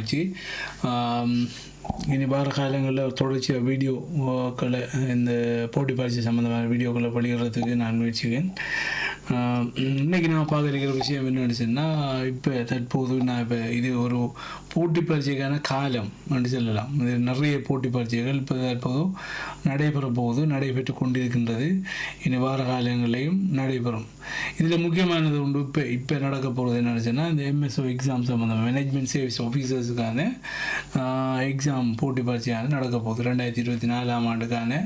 மகிழ்ச்சி இனி வார காலங்களில் தொடர்ச்சியாக வீடியோக்களை இந்த போட்டி பயிற்சி சம்மந்தமான வீடியோக்களை வெளியிடுறதுக்கு நான் முயற்சிக்கிறேன் இன்னைக்கு நான் பார்க்க இருக்கிற விஷயம் என்னன்னு சொன்னால் இப்போ தற்போது நான் இப்போ இது ஒரு போட்டி பரீட்சைக்கான காலம் என்று சொல்லலாம். இது நிறைய போட்டி பரீட்சைகள் இப்போ தற்போது நடைபெற போகுது நடைபெற்று கொண்டிருக்கின்றது. இனி வார காலங்களிலையும் நடைபெறும். இதில் முக்கியமானது உண்டு. இப்போ இப்போ நடக்க போகிறது என்னென்னு சொன்னால் இந்த எம்எஸ்ஓ எக்ஸாம் சம்மந்தம் மேனேஜ்மெண்ட் சர்வீஸ் ஆஃபீஸர்ஸுக்கான எக்ஸாம் போட்டி பரீட்சையானது நடக்க போகுது. ரெண்டாயிரத்தி இருபத்தி நாலாம் ஆண்டுக்கான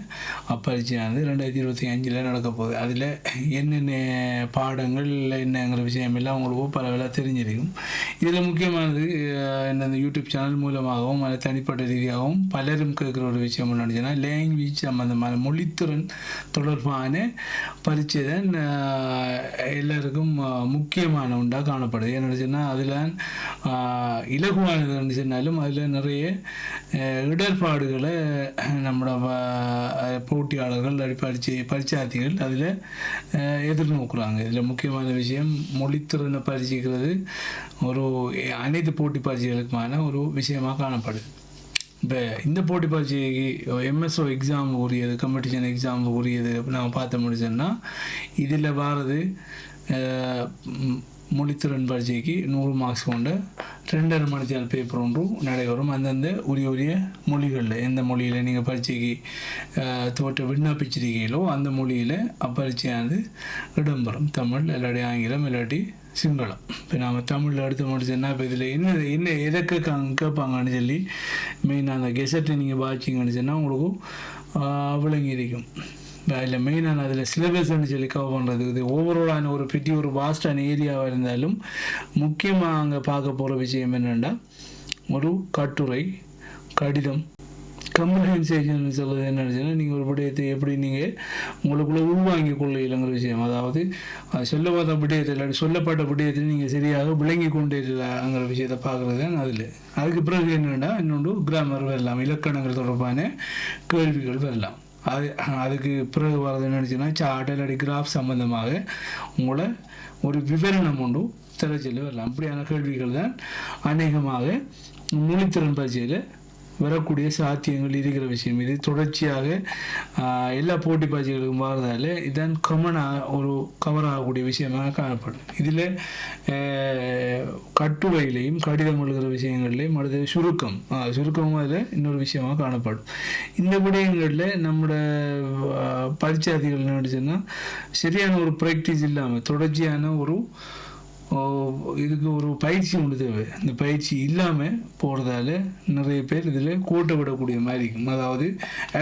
அப்பரீட்சையானது ரெண்டாயிரத்தி இருபத்தி அஞ்சில் நடக்க போகுது. அதில் என்னென்ன பாடங்கள் என்னங்கிற விஷயம் எல்லாம் உங்களுக்கு பரவலாக தெரிஞ்சிருக்கும். இதில் முக்கியமானது என்ன இந்த யூடியூப் சேனல் மூலமாகவும் அது தனிப்பட்ட ரீதியாகவும் பலரும் கேட்குற ஒரு விஷயம் என்னன்னு சொன்னால் லாங்குவேஜ் சம்பந்தமான மொழித்திறன் தொடர்பான பரீட்சை தான் எல்லாருக்கும் முக்கியமான உண்டாக காணப்படுது. என்னன்னு அதில் இலகுவானது இருந்துச்சுனாலும் அதில் நிறைய இடர்பாடுகளை நம்மளோட போட்டியாளர்கள் அல்லது பரீட்சை பரீட்சார்த்திகள் அதில் கொடுக்குறாங்க. இதில் முக்கியமான விஷயம் மொழித்திறனை பரிசிக்கிறது ஒரு அனைத்து போட்டி பரிசுகளுக்குமான ஒரு விஷயமாக காணப்படுது. இப்போ இந்த போட்டி பரீட்சைக்கு எம்எஸ்ஓ எக்ஸாம் உரியது காம்படிஷன் எக்ஸாம் உரியது நம்ம பார்த்த முடிச்சோன்னா இதில் வாரது முடித்திறன் மொழித்திறன் பரீட்சைக்கு நூறு மார்க்ஸ் கொண்ட ரெண்டரை மணித்தால் பேப்பர் ஒன்றும் நடைபெறும். அந்தந்த உரிய உரிய மொழிகளில் எந்த மொழியில் நீங்கள் பரீட்சைக்கு அஹ், தோற்ற விண்ணப்பிச்சிருக்கீங்களோ அந்த மொழியில் அப்பரீட்சையானது இடம்பெறும். தமிழ் இல்லாட்டி ஆங்கிலம் இல்லாட்டி சிங்களம். இப்போ நாம் தமிழில் அடுத்து முடிச்சோன்னா இப்போ இதில் என்ன என்ன எதை கேட்காங்க கேட்பாங்கன்னு சொல்லி மெயினாக அந்த கெசட்டை நீங்கள் வாட்சிங்கன்னு சொன்னால் உங்களுக்கு விளங்கி இருக்கும் அதில் மெயினான அதில் சிலபஸ்ன்னு சொல்லி கவர் பண்ணுறது இது. ஓவராலான ஒரு பெரிய ஒரு வாஸ்டான ஏரியாவாக இருந்தாலும் முக்கியமாக அங்கே பார்க்க போகிற விஷயம் என்னென்னா ஒரு கட்டுரை கடிதம் கம்யூனிகேஷன் சொல்கிறது என்னன்னு நீங்கள் ஒரு விடயத்தை எப்படி நீங்கள் உங்களுக்குள்ளே உள்வாங்கி கொள்ளையிலங்கிற விஷயம். அதாவது சொல்லப்பட்ட விடயத்தில் சொல்லப்பட்ட விடயத்தில் நீங்கள் சரியாக விளங்கி கொண்டே இல்லைங்கிற விஷயத்தை பார்க்குறது தான் அதில். அதுக்கு பிறகு என்னென்னா இன்னொன்று கிராமர் வரலாம் இலக்கணங்கள் தொடர்பான கேள்விகள் வரலாம். அது அதுக்கு பிறகு வரது என்னச்சுன்னா சார்ட் இல்லாட்டி கிராஃப் சம்மந்தமாக உங்களை ஒரு விவரணம் ஒன்று தர வரலாம். அப்படியான கேள்விகள் தான் அநேகமாக மொழித்திறன் பயிற்சியில் வரக்கூடிய சாத்தியங்கள் இருக்கிற விஷயம். இது தொடர்ச்சியாக எல்லா போட்டி பரீட்சைகளுக்கும் வரதால இதான் கமனாக ஒரு கவர் ஆகக்கூடிய விஷயமாக காணப்படும். இதில் கட்டுரையிலையும் கடிதம் எழுதுகிற விஷயங்கள்லையும் அடுத்தது சுருக்கம். சுருக்கமும் அதில் இன்னொரு விஷயமாக காணப்படும். இந்த விடயங்களில் நம்மளோட ஆஹ், பரீட்சார்த்திகள் என்ன சொன்னா சரியான ஒரு ப்ராக்டிஸ் இல்லாமல் தொடர்ச்சியான ஒரு இதுக்கு ஒரு பயிற்சி ஒன்று தேவை. இந்த பயிற்சி இல்லாமல் போகிறதால நிறைய பேர் இதில் கூட்ட விடக்கூடிய மாதிரி இருக்கும். அதாவது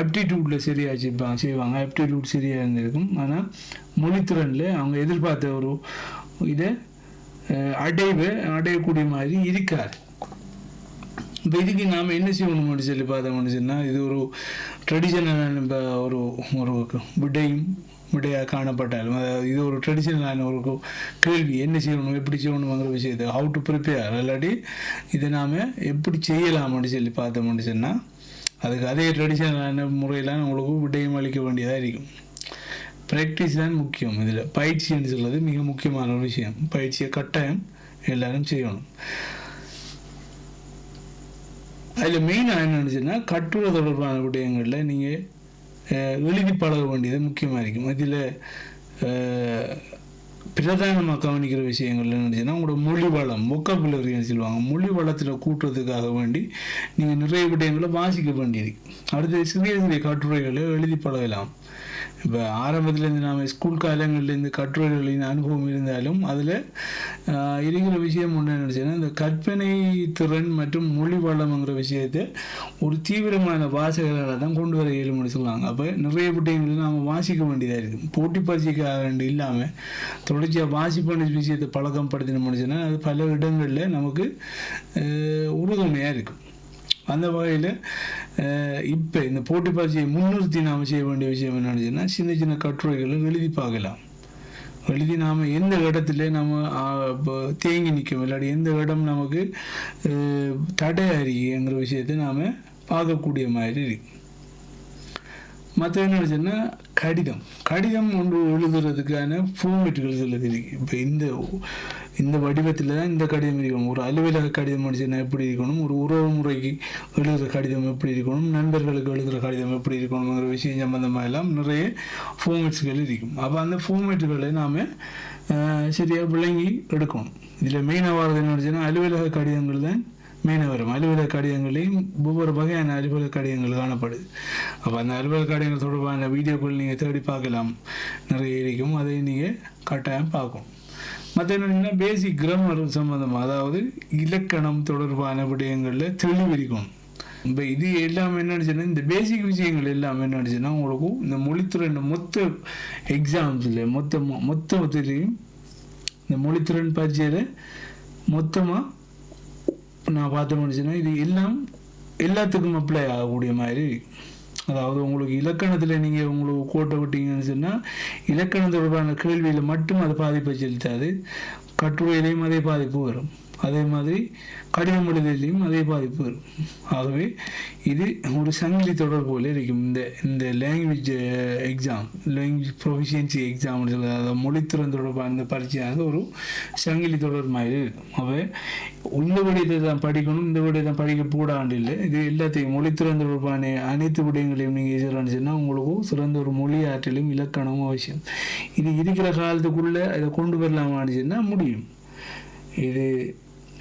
ஆப்டிடியூட்டில் சரியாக செய்வாங்க செய்வாங்க. ஆப்டிடியூட் சரியாக இருந்திருக்கும். ஆனால் மொழித்திறனில் அவங்க எதிர்பார்த்த ஒரு இதை அடைவை அடையக்கூடிய மாதிரி இருக்காது. இப்போ இதுக்கு நாம் என்ன செய்யணும்னு சொல்லி பார்த்தோம்னு சொன்னால் இது ஒரு ட்ரெடிஷனலான நம்ம ஒரு ஒரு விடையும் விடையாக காணப்பட்டாலும். அதாவது இது ஒரு ட்ரெடிஷனலான ஒரு கேள்வி. என்ன செய்யணும் எப்படி செய்யணுங்கிற விஷயத்தை ஹவு டு ப்ரிப்பேர் இல்லாட்டி இதை நாம் எப்படி செய்யலாம்னு சொல்லி பார்த்தோம்னு சொன்னால் அதுக்கு அதே ட்ரெடிஷ்னலான முறையில் உங்களுக்கு விடையும் அளிக்க வேண்டியதாக இருக்கும். ப்ராக்டிஸ் தான் முக்கியம் இதில். பயிற்சின்னு சொல்கிறது மிக முக்கியமான ஒரு விஷயம். பயிற்சியை கட்டாயம் எல்லாரும் செய்யணும். அதில் மெயினாக என்னென்னு சொன்னால் கட்டுரை தொடர்பான விடயங்களில் நீங்கள் எழுதி பழக வேண்டியது முக்கியமாக இருக்கும் இதில் பிரதானமாக கவனிக்கிற விஷயங்கள் என்னச்சுன்னா உங்களோட மொழி வளம் ஒக்கபுலரின்னு சொல்லுவாங்க. மொழி வளத்தில் கூட்டுறதுக்காக வேண்டி நீங்கள் நிறைய விடயங்களை வாசிக்க வேண்டியிருக்கு அடுத்து சிறிய சிறிய கட்டுரைகளை எழுதி பழகலாம். இப்போ ஆரம்பத்துலேருந்து நாம் ஸ்கூல் காலங்கள்லேருந்து கட்டுரைகளின் அனுபவம் இருந்தாலும் அதில் இருக்கிற விஷயம் ஒன்று நினச்சேன்னா இந்த கற்பனை திறன் மற்றும் மொழி வளம்ங்கிற விஷயத்தை ஒரு தீவிரமான வாசகரால் தான் கொண்டு வர இயலும்னு சொல்லுவாங்க. அப்போ நிறைய புத்தகங்களை நாம் வாசிக்க வேண்டியதாக இருக்குது போட்டி பரீட்சைக்காக வேண்டி இல்லாமல் தொடர்ச்சியாக வாசிப்பான விஷயத்தை பழக்கம் படுத்தினோம்னு சொன்னால் அது பல இடங்களில் நமக்கு உறுதுணையாக இருக்கும் அந்த வகையில் இப்போ இந்த போட்டி பரீட்சையை முன்னிறுத்தி நாம் செய்ய வேண்டிய விஷயம் என்னன்னு சொன்னால் சின்ன சின்ன கட்டுரைகளை எழுதி பார்க்கலாம். எழுதி நாம் எந்த இடத்துல நம்ம இப்போ தேங்கி நிற்கும் இல்லாட்டி எந்த இடம் நமக்கு அஹ், தடையாரிங்கிற விஷயத்தை நாம் பார்க்கக்கூடிய மாதிரி இருக்குது மற்ற என்ன சொன்னால் கடிதம். கடிதம் ஒன்று எழுதுறதுக்கான ஃபார்மேட்டுகள் சொல்லுது இருக்கு இப்போ இந்த இந்த வடிவத்தில் தான் இந்த கடிதம் இருக்கணும். ஒரு அலுவலக கடிதம் அடிச்சுன்னா எப்படி இருக்கணும்? ஒரு உறவு முறைக்கு எழுதுகிற கடிதம் எப்படி இருக்கணும்? நண்பர்களுக்கு எழுதுகிற கடிதம் எப்படி இருக்கணுங்கிற விஷயம் சம்பந்தமாக எல்லாம் நிறைய ஃபார்மேட்ஸ்கள் இருக்கும். அப்போ அந்த ஃபார்மேட்டுகளை நாம் சரியாக விளங்கி எடுக்கணும். இதில் மெயினாக வர்றது என்ன சொன்னால் அலுவலக கடிதங்கள் தான் மீனவரும் வரும் அலுவலக கடிதங்களையும் ஒவ்வொரு வகையான அலுவலக கடிதங்கள் காணப்படுது. அப்போ அந்த அலுவலக கடிதங்கள் தொடர்பான வீடியோக்கள் நீங்கள் தேடி பார்க்கலாம். நிறைய இருக்கும். அதை நீங்கள் கட்டாயம் பார்க்கணும். மற்ற என்னன்னா பேசிக் கிராமர் சம்மந்தமாக அதாவது இலக்கணம் தொடர்பான விடயங்களில் தெளிவு இருக்கணும் இப்போ இது எல்லாம் என்னன்னு இந்த பேசிக் விஷயங்கள் எல்லாம் என்னன்னு சொன்னா உங்களுக்கு இந்த மொழித்துறையின் மொத்த எக்ஸாம்ஸில் மொத்த மொத்தத்திலையும் இந்த மொழித்திறன் பரீட்சையில் மொத்தமாக நான் பார்த்து முடிச்சுன்னா இது எல்லாம் எல்லாத்துக்கும் அப்ளை ஆகக்கூடிய மாதிரி. அதாவது உங்களுக்கு இலக்கணத்தில் நீங்கள் உங்களுக்கு கோட்டை விட்டீங்கன்னு சொன்னால் இலக்கணம் தொடர்பான கேள்வியில் மட்டும் அது பாதிப்பை செலுத்தாது. கட்டுரையிலையும் அதே பாதிப்பு வரும். அதே மாதிரி கடிதம் எழுதலையும் அதே பாதிப்பு வரும். ஆகவே இது ஒரு சங்கிலி தொடர் போல இருக்கும். இந்த இந்த language exam language proficiency exam அதாவது மொழித்திறன் தொடர்பான இந்த பரீட்சையானது ஒரு சங்கிலி தொடர் மாதிரி இருக்கும். ஆகவே இந்த விடயத்தை தான் படிக்கணும் இந்த விடயத்தை தான் படிக்க கூடாண்டு இல்லை. இது எல்லாத்தையும் மொழித்திறன் தொடர்பான அனைத்து விடயங்களையும் நீங்கள் சொல்லணும்னு உங்களுக்கும் சிறந்த ஒரு மொழி ஆற்றலும் இலக்கணமும் அவசியம். இது இருக்கிற காலத்துக்குள்ளே இதை கொண்டு வரலாமான்னு சொன்னால் முடியும். இது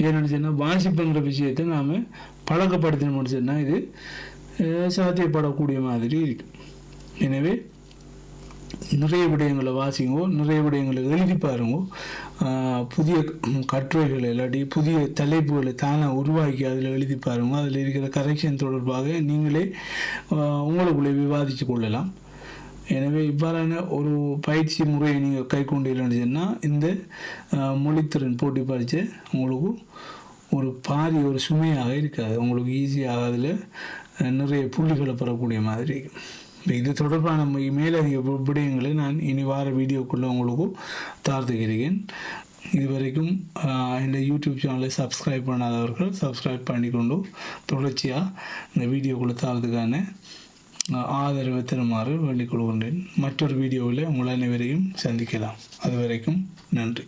ஏன்னு சொன்னால் வாசிப்புங்கிற விஷயத்தை நாம் பழக்கப்படுத்தின சொன்னால் இது அஹ், சாத்தியப்படக்கூடிய மாதிரி இருக்கு. எனவே நிறைய விடயங்களை வாசிங்கோ நிறைய விடயங்களை எழுதி பாருங்கோ. ஆஹ், புதிய கட்டுரைகள் இல்லாட்டி புதிய தலைப்புகளை தானே உருவாக்கி அதில் எழுதி பாருங்க. அதில் இருக்கிற கரெக்ஷன் தொடர்பாக நீங்களே உங்களுக்குள்ளே விவாதித்து கொள்ளலாம். எனவே இவ்வாறான ஒரு பயிற்சி முறையை நீங்கள் கை கொண்டீங்கன்னு சொன்னால் இந்த மொழித்திறன் போட்டி பரீட்சை உங்களுக்கு ஒரு பாதி ஒரு சுமையாக இருக்காது உங்களுக்கு ஈஸியாக அதில் நிறைய புள்ளிகளை பெறக்கூடிய மாதிரி இருக்கும். இது தொடர்பான மேலதிக விடயங்களை நான் இனி வார வீடியோக்குள்ளே உங்களுக்கு தாழ்த்துகிறேன் இதுவரைக்கும் வரைக்கும் இந்த யூடியூப் சேனலை சப்ஸ்கிரைப் பண்ணாதவர்கள் சப்ஸ்கிரைப் பண்ணிக்கொண்டு தொடர்ச்சியாக இந்த வீடியோக்குள்ளே தாழ்த்துக்கான ஆதரவு தருமாறு வேண்டிக் கொள்கின்றேன். மற்றொரு வீடியோவில் உங்கள் அனைவரையும் சந்திக்கலாம். அதுவரைக்கும் நன்றி.